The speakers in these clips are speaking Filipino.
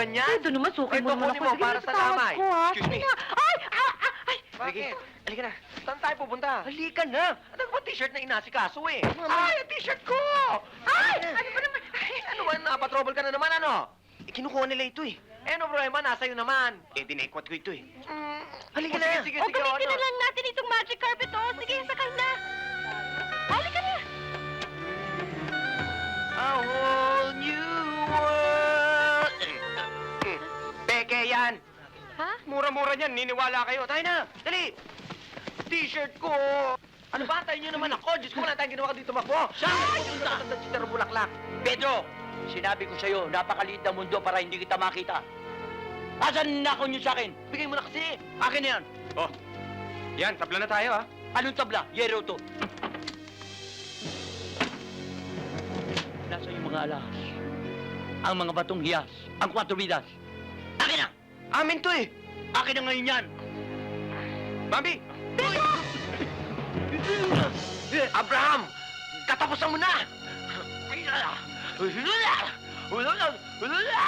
ganyan? Ito naman, sukay Ito, mo naman kunin ako. mo Sige para na, sa damay. ko, ha? Excuse me. na. Ay! Ah! Ah! Ay! Sige, halika na. Saan tayo pupunta? Halika na! Ano ba t-shirt na inasikaso eh? Ay, ang t-shirt ko! Ay! Ano Ano ba naman? Ay! Ano ba, napatrobol ka na naman, ano? Eh, kinukuha nila ito eh. Eh, no problema, nasa iyo naman. Eh, dinaikwat ko ito eh. Mm, Halika oh, na. Sige, sige, O, sige, gamitin ano? na lang natin itong magic carpet, oh. Sige, sakay na. Halika Mura-mura niyan, niniwala kayo. Tayo na, dali. T-shirt ko! Ano ba? Tayo niyo naman ako. Diyos ko, wala tayong ginawa kundi tumakbo. Saan ka pupunta? Ang chitaro bulaklak. Pedro, sinabi ko sa'yo, napakaliit na mundo para hindi kita makita. Asan na niyo sa akin? Bigay mo na kasi. Akin na yan. Oh, yan, tabla na tayo ah. Anong tabla? Yero to. Nasa yung mga alahas. Ang mga batong hiyas. Ang kwatro vidas. Akin na! Amin to eh. Akin na ngayon yan! Mami, Abraham! Katapusan mo na! Ay, ala! Ulula! Ulula!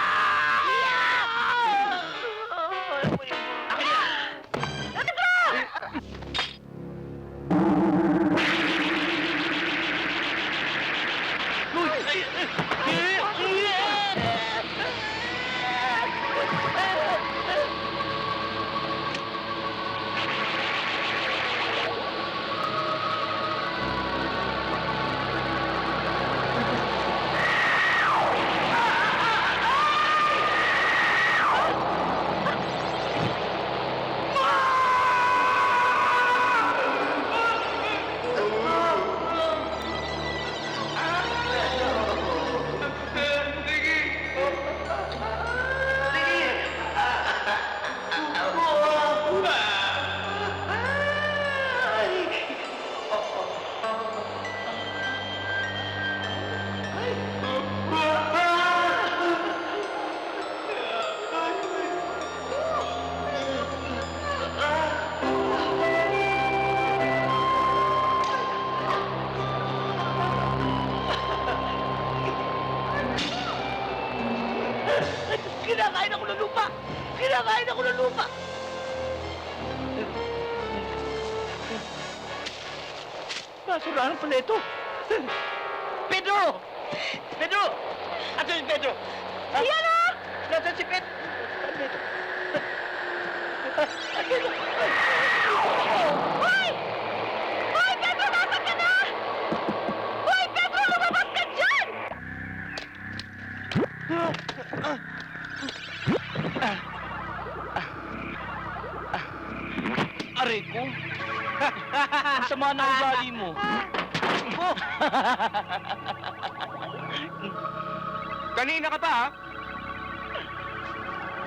Lupa! Kinakain ako ng lupa! Basurahan pala ito! Pedro! Pedro! Ato si Pedro? Ayan o! Nasaan si Pedro? Sama ng ugali mo! kanina ka pa ah.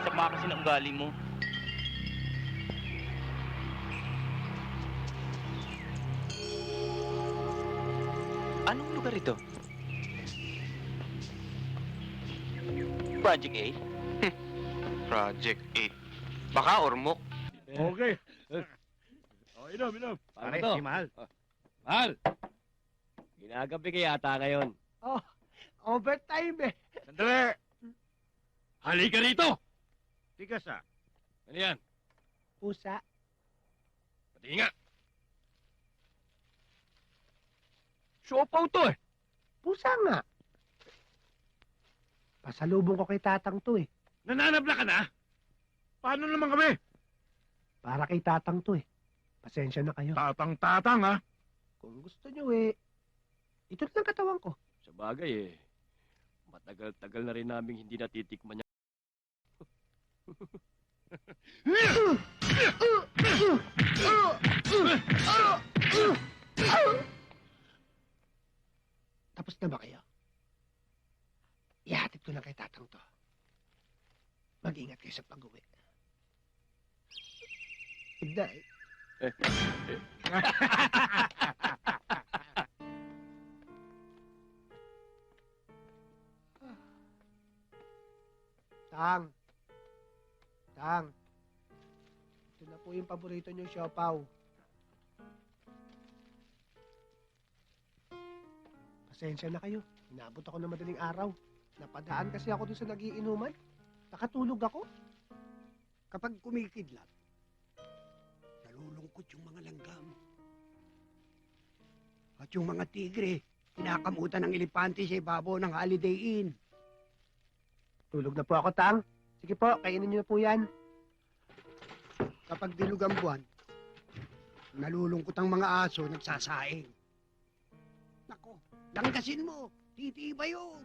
Sama kasi ng ugali mo. Anong lugar ito? Project A? Project 8. Baka ormok. Okay. Oh, inom, inom. Pare, Ano si Mahal. Mahal. Ginagabi ka yata ngayon. Overtime eh. Sandali. Halika rito. Tigas ah. Ano yan? Pusa. Pati nga. Siopaw to eh. Pusa nga. Pasalubong ko kay tatang to eh. Nananabla ka na? Paano naman kami? Para kay tatang to eh. Pasensya na kayo. Tatang-tatang ha. Kung gusto nyo eh, ito lang katawan ko. Sa bagay eh. Matagal-tagal na rin namin hindi natitikman niya. Tapos na ba kayo? Ihatid ko na kay tatang to. Mag-ingat kayo sa pag-uwi. Good night. Tang. Tang. Ito na po yung paborito niyong siopaw. Pasensya na kayo. Inabot ako ng madaling araw. Napadaan kasi ako dun sa nagiinuman. Nakatulog ako? Kapag kumikidlat, nalulungkot yung mga langgam. At yung mga tigre, kinakamutan ng elepante sa ibabaw ng Holiday Inn. Tulog na po ako, Tang. Sige po, kainin niyo na po yan. Kapag dilug ang buwan, nalulungkot ang mga aso nagsasaing. Nako, langgasin mo, titiba yun.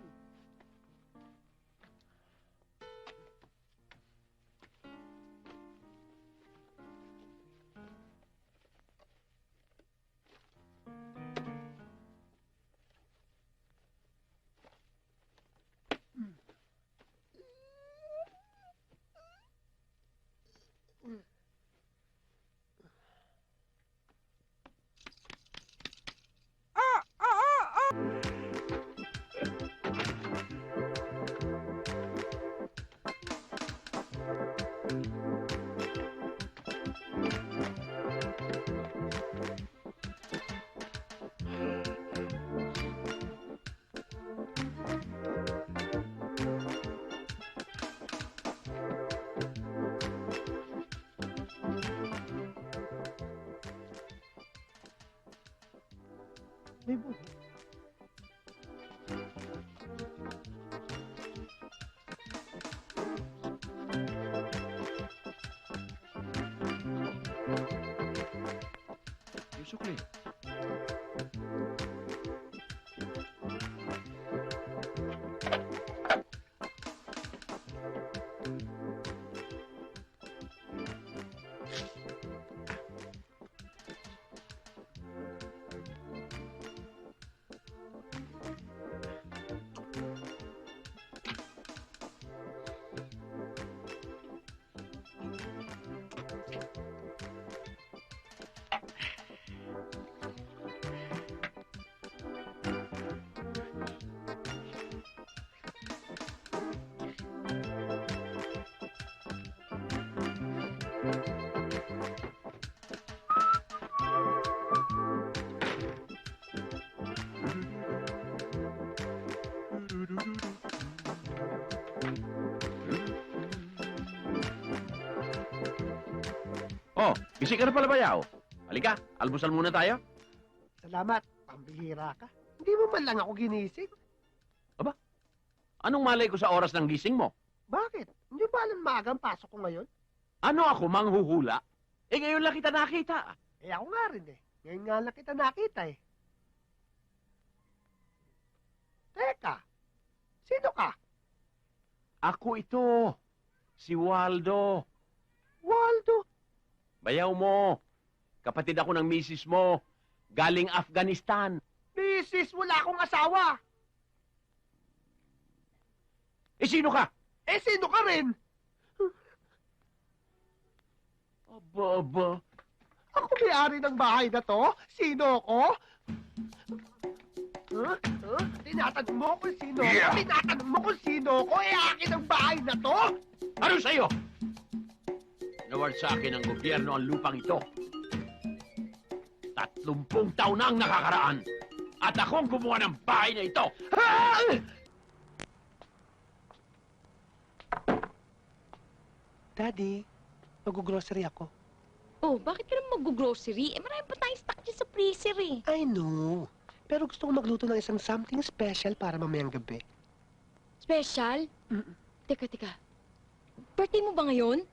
May buho. Yung Oh, busy ka na pala bayaw. Halika, almusal muna tayo. Salamat. Pambihira ka. Hindi mo man lang ako ginising. Anong malay ko sa oras ng gising mo? Bakit? Hindi ba alam maagang pasok ko ngayon? Ano ako, manghuhula? Eh ngayon lang kita nakita. Eh ako nga rin eh. Ngayon nga lang kita nakita eh. Teka, sino ka? Ako ito, si Waldo. Waldo. Bayaw mo. Kapatid ako ng misis mo. Galing Afghanistan. Mrs. Wala akong asawa. Eh sino ka? Eh sino ka rin? Aba, aba. Ako may-ari ng bahay na to? Sino ako? Huh? Huh? Tinatanong mo kung sino ako? Tinatanong mo kung sino ako? Eh, akin ang bahay na to? Ano sa'yo? Naward sa akin ng gobyerno ang lupang ito. Tatlumpung taon na ang nakakaraan. At akong gumawa ng bahay na ito. Ah! Daddy, mag-grocery ako. Oh, bakit ka naman mag-grocery? Eh, marami pa tayong stock dyan sa freezer eh. I know. Pero gusto ko magluto ng isang something special para mamayang gabi. Special? Mm. Teka, teka. Birthday mo ba ngayon?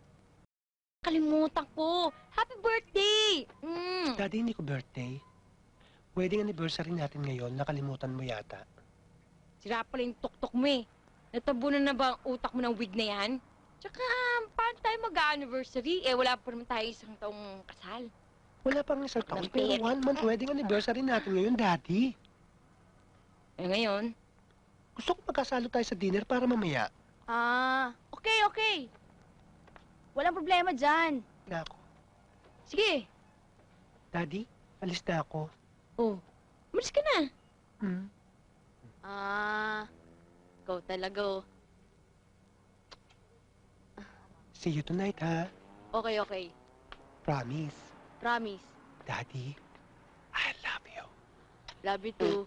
Kalimutan ko. Happy birthday! Mm. Daddy, hindi ko birthday. Wedding anniversary natin ngayon, nakalimutan mo yata. Sira pala yung tuktok mo eh. Natabunan na ba ang utak mo ng wig na yan? Tsaka, paano tayo mag-anniversary? Eh, wala pa naman tayo isang taong kasal. Wala pang isang taon, pero pera. one month wedding anniversary natin ngayon, Daddy. Eh, ngayon? Gusto ko magkasalo tayo sa dinner para mamaya. Ah, okay, okay. Walang problema dyan. Na ako. Sige. Daddy, alis na ako. Oh, umalis ka na. Hmm? Ah, ikaw talaga oh. See you tonight, ha? Okay, okay. Promise. Promise. Daddy, I love you. Love you too.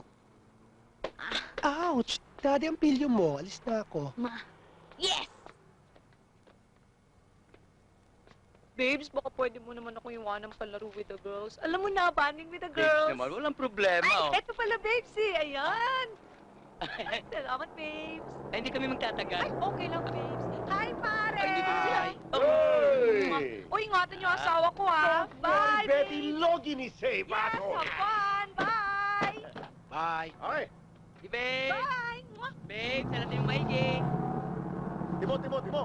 Ouch! Daddy, ang pilyo mo. Alis na ako. Yes! Babes, baka pwede mo naman ako iwanan palaro with the girls. Alam mo na, banding with the Babes girls. naman, walang problema. oh. Ay, eto pala, babes eh. Ayan. Ay, salamat, babes. Ay, hindi kami magtatagal. Ay, okay lang, babes. Oh. Uy, ingatan niyo ang asawa ko, ha? Bye, babe! logi ni say, Yes, have fun! Bye! Bye. Okay. Si Babes! Bye! Mwah! Alam mo yung maigi. Timo, Timo, Timo.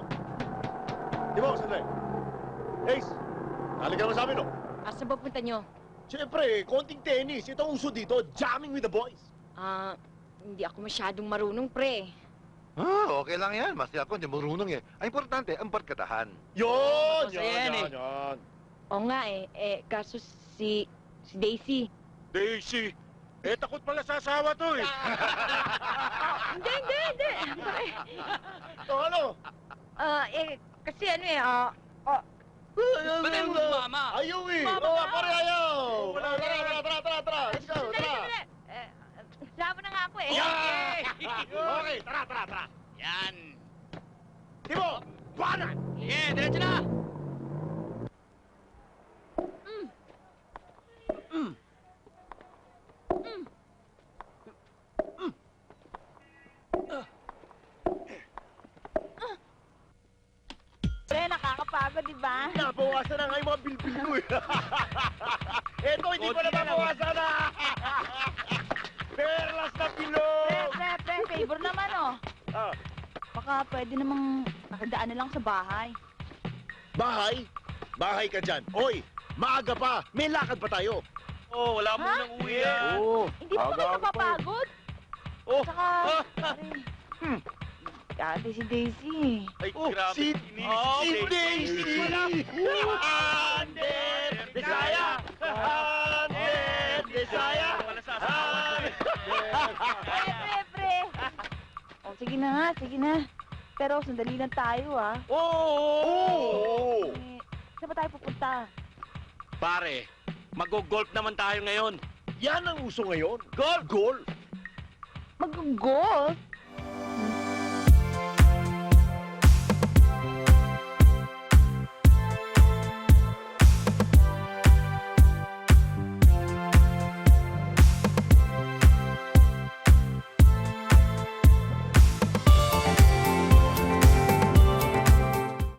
Timo, sandali. Ace, halika naman sa amin, no? Asa ba punta nyo? Siyempre, konting tennis. Ito ang uso dito, jamming with the boys. Ah, hindi ako masyadong marunong, pre. Ah, okay lang yan. Masaya ako, hindi marunong eh. Ang importante, ang barkadahan. Yun! Masaya yan, eh. yan. Oo nga eh, eh, kaso si, si Daisy. Daisy, eh takot pala sa asawa to eh. Hindi, hindi, hindi. o ano? Ah, eh, kasi ano eh, ah, ah, Ba't tayo mo sumama? Ayaw eh. Mama Oo, ka. pare ayaw. Tara, tara, tara, tara, tara, tara. Let's go, sandali, tara. sandali. Eh, sama na nga ako eh. Yeah! Tara, tara, tara. Yan. Timo, buwanan! Sige, diretso na! Pre, nakakapagod, di ba? Nabawasan na nga yung mga bilbil ko eh. Baka pwede namang nakadaan na lang sa bahay. bahay? Bahay ka dyan. Oy, maaga pa. May lakad pa tayo. Oh, wala mo nang uwi ah. Oo. Hindi ba kayo napapagod? Oh. Saka, pare, Hmm. Ate si Daisy. Ay, Oh, si, si Daisy! Hundred Desire! Hundred Desire! Pre, pre, pre. Oh, sige na nga, sige na. Pero sandali lang tayo, ah. Oo! Eh, saan ba tayo pupunta? Pare, mag-golf naman tayo ngayon. Yan ang uso ngayon. Golf! Golf! Mag-golf?